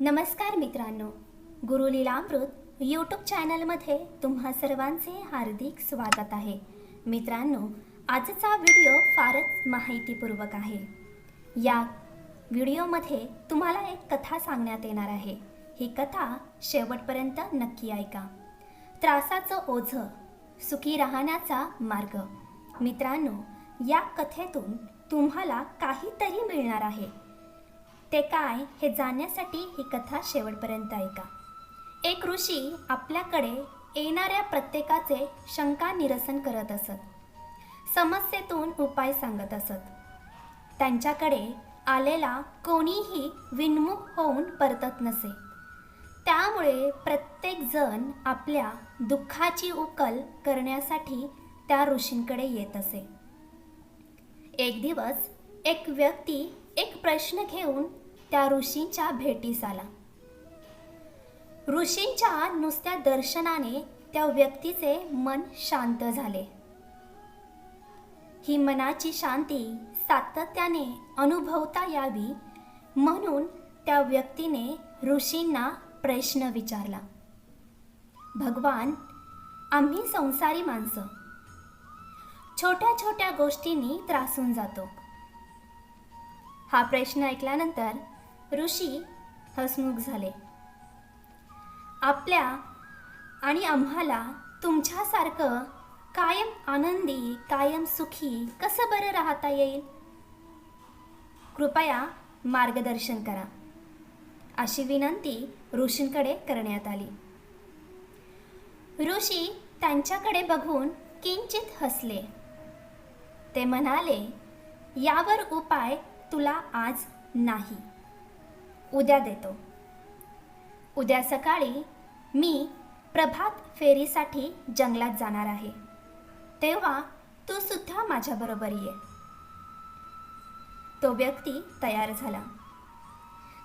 नमस्कार मित्रांनो. गुरुलीलामृत यूट्यूब चॅनलमध्ये तुम्हा सर्वांचे हार्दिक स्वागत आहे. मित्रांनो आजचा व्हिडिओ फारच माहितीपूर्वक आहे. या व्हिडिओमध्ये तुम्हाला एक कथा सांगण्यात येणार आहे. ही कथा शेवटपर्यंत नक्की ऐका. त्रासाचं ओझं सुखी राहण्याचा मार्ग. मित्रांनो या कथेतून तुम्हाला काहीतरी मिळणार आहे. ते काय हे जाण्यासाठी ही कथा शेवटपर्यंत ऐका. एक ऋषी आपल्याकडे येणाऱ्या प्रत्येकाचे शंका निरसन करत असत. समस्येतून उपाय सांगत असत. त्यांच्याकडे आलेला कोणीही विनमुख होऊन परतत नसे. त्यामुळे प्रत्येक जण आपल्या दुःखाची उकल करण्यासाठी त्या ऋषींकडे येत असे. एक दिवस एक व्यक्ती एक प्रश्न घेऊन त्या ऋषींच्या भेटीस आला. ऋषींच्या नुसत्या दर्शनाने त्या व्यक्तीचे मन शांत झाले. ही मनाची शांती सातत्याने अनुभवता यावी म्हणून त्या व्यक्तीने ऋषींना प्रश्न विचारला. भगवान आम्ही संसारी माणसं. छोट्या छोट्या गोष्टींनी त्रासून जातो. हा प्रश्न ऐकल्यानंतर ऋषी हसमुख झाले. आपल्या आणि आम्हाला तुमच्यासारखं कायम आनंदी कायम सुखी कसं बरं राहता येईल? कृपया मार्गदर्शन करा. अशी विनंती ऋषींकडे करण्यात आली. ऋषी त्यांच्याकडे बघून किंचित हसले. ते म्हणाले यावर उपाय तुला आज नाही. उद्या देतो. उद्या सकाळी मी प्रभात फेरीसाठी जंगलात जाणार आहे. तेव्हा तू सुद्धा माझ्याबरोबर ये. तो व्यक्ती तयार झाला.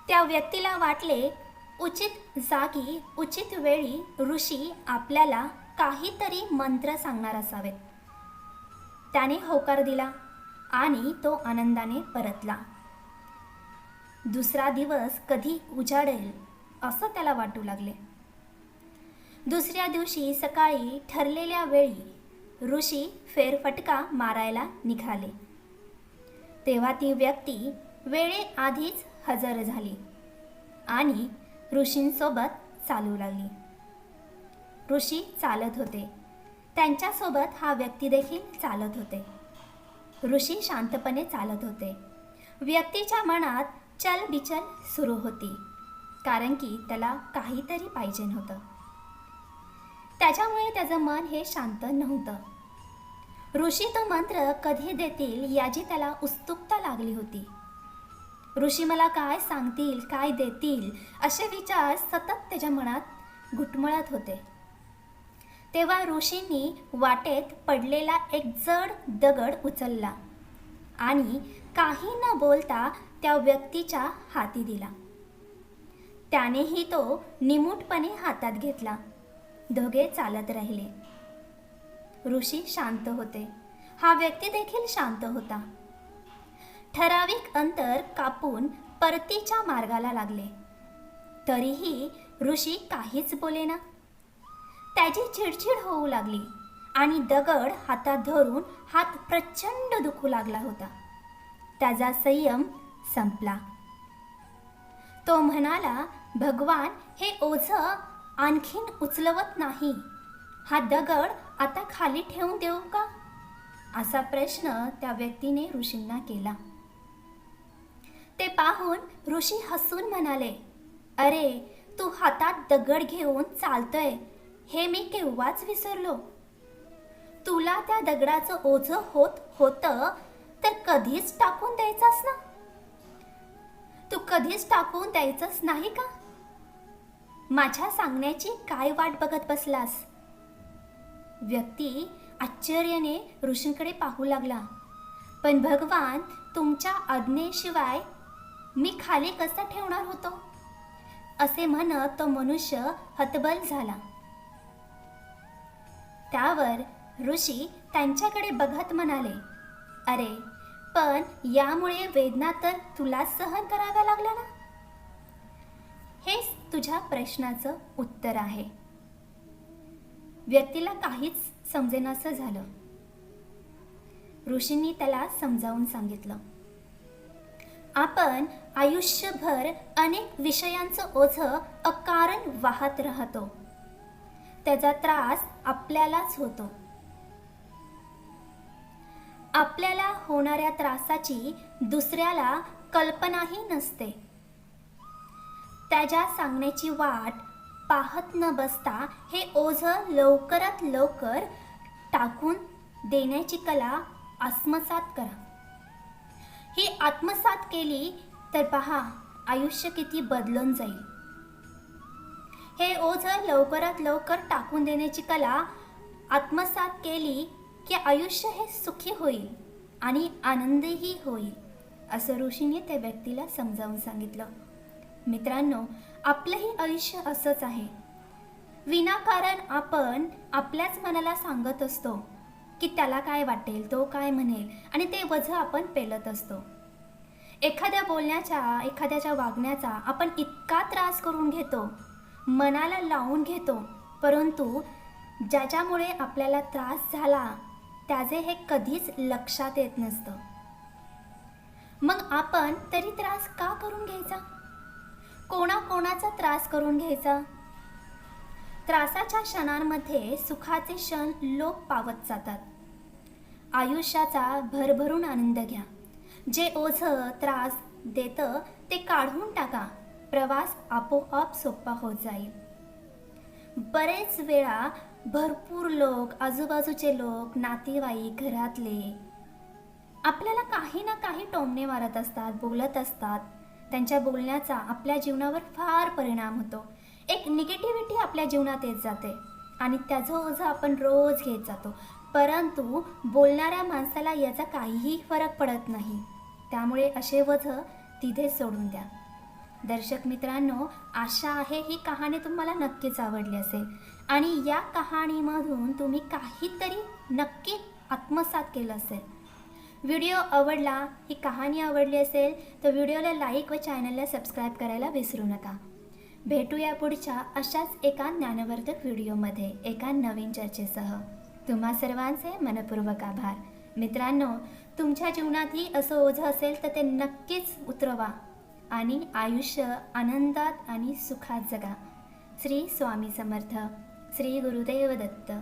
त्या व्यक्तीला वाटले उचित जागी उचित वेळी ऋषी आपल्याला काहीतरी मंत्र सांगणार असावेत. त्याने होकार दिला आणि तो आनंदाने परतला. दुसरा दिवस कधी उजाडेल असं त्याला वाटू लागले. दुसऱ्या दिवशी सकाळी ठरलेल्या वेळी ऋषी फेरफटका मारायला निघाले. तेव्हा ती व्यक्ती वेळेआधीच हजर झाली आणि ऋषींसोबत चालू लागली. ऋषी चालत होते. त्यांच्यासोबत हा व्यक्ती देखील चालत होते. ऋषी शांतपणे चालत होते. व्यक्तीच्या मनात चलबिचल सुरू होती. कारण की त्याला काहीतरी पाहिजे नव्हतं त्याच्यामुळे त्याचं मन हे शांत नव्हतं. ऋषी तो मंत्र कधी देतील याची त्याला उत्सुकता लागली होती. ऋषी मला काय सांगतील काय देतील असे विचार सतत त्याच्या मनात घुटमळत होते. तेव्हा ऋषींनी वाटेत पडलेला एक जड दगड उचलला आणि काही न बोलता त्या व्यक्तीच्या हाती दिला. त्यानेही तो निमूटपणे हातात घेतला. दोघे चालत राहिले. ऋषी शांत होते. हा व्यक्ती देखील शांत होता. ठराविक अंतर कापून परतीच्या मार्गाला लागले. तरीही ऋषी काहीच बोलेना त्याची चिडचिड होऊ लागली आणि दगड हातात धरून हात प्रचंड दुखू लागला होता. त्याचा संयम संपला. तो म्हणाला भगवान हे ओझं आणखीन उचलवत नाही. हा दगड आता खाली ठेवून देऊ का? असा प्रश्न त्या व्यक्तीने ऋषींना केला. ते पाहून ऋषी हसून म्हणाले अरे तू हातात दगड घेऊन चालतोय. हे मी केव्हाच विसरलो? तुला त्या दगडाचं ओझं होत होतं तर कधीच टाकून द्यायचंच ना? तू कधीच टाकून द्यायचंच नाही का? माझ्या सांगण्याची काय वाट बघत बसलास? व्यक्ती आश्चर्याने ऋषींकडे पाहू लागला. पण भगवान तुमच्या आज्ञेशिवाय मी खाली कसा ठेवणार होतो? असे म्हणत तो मनुष्य हतबल झाला. त्यावर ऋषी त्यांच्याकडे बघत म्हणाले अरे पण यामुळे वेदना तर तुला सहन कराव्या लागल्या ना? तुझ्या प्रश्नाचं उत्तर आहे. व्यक्तीला काहीच समजेनासं झालं. ऋषींनी त्याला समजावून सांगितलं. आपण आयुष्यभर अनेक विषयांचं ओझं अकारण वाहत राहतो. त्याचा त्रास आपल्यालाच होतो. आपल्याला होणाऱ्या त्रासाची दुसऱ्याला कल्पनाही नसते. त्याच्या सांगण्याची वाट पाहत न बसता हे ओझं लवकरात लवकर टाकून देण्याची कला आत्मसात करा. ही आत्मसात केली तर पहा आयुष्य किती बदलून जाईल. हे ओझं लवकरात लवकर टाकून देण्याची कला आत्मसात केली की आयुष्य हे सुखी होईल आणि आनंदही होईल असं ऋषीने त्या व्यक्तीला समजावून सांगितलं. मित्रांनो आपलंही आयुष्य असंच आहे. विनाकारण आपण आपल्याच मनाला सांगत असतो की त्याला काय वाटेल तो काय म्हणेल आणि ते वजं आपण पेलत असतो. एखाद्या बोलण्याचा एखाद्याच्या वागण्याचा आपण इतका त्रास करून घेतो मनाला लावून घेतो परंतु ज्याच्यामुळे आपल्याला त्रास झाला त्याचे हे कधीच लक्षात येत नसतं. मग आपण तरी त्रास का करून घ्यायचा? कोणाकोणाचा त्रास करून घ्यायचा? त्रासाच्या क्षणांमध्ये सुखाचे क्षण लोक पावत जातात. आयुष्याचा भरभरून आनंद घ्या. जे ओझं त्रास देतं ते काढून टाका. प्रवास आपोआप सोपा होत जाईल. बरेच वेळा भरपूर लोक आजूबाजूचे लोक नातेवाईक घरातले आपल्याला काही ना काही टोमणे मारत असतात बोलत असतात. त्यांच्या बोलण्याचा आपल्या जीवनावर फार परिणाम होतो. एक निगेटिव्हिटी आपल्या जीवनात येत जाते आणि त्याचं ओझं आपण रोज घेत जातो. परंतु बोलणाऱ्या माणसाला याचा काहीही फरक पडत नाही. त्यामुळे असे वझं तिथे सोडून द्या. दर्शक मित्रांनो आशा आहे ही कहाणी तुम्हाला नक्कीच आवडली असेल. आणि या कहाणीमधून तुम्ही काहीतरी नक्की आत्मसात केलं असेल. व्हिडिओ आवडला ही कहाणी आवडली असेल तर व्हिडिओला लाईक व चॅनलला सबस्क्राईब करायला विसरू नका. भेटूया पुढच्या अशाच एका ज्ञानवर्धक व्हिडिओमध्ये एका नवीन चर्चेसह. तुम्हा सर्वांचे मनपूर्वक आभार. मित्रांनो तुमच्या जीवनातही असं ओझं असेल तर ते नक्कीच उतरवा. आणि आयुष्य आनंदात आणि सुखात जगा. श्री स्वामी समर्थ. श्री गुरुदेव दत्त.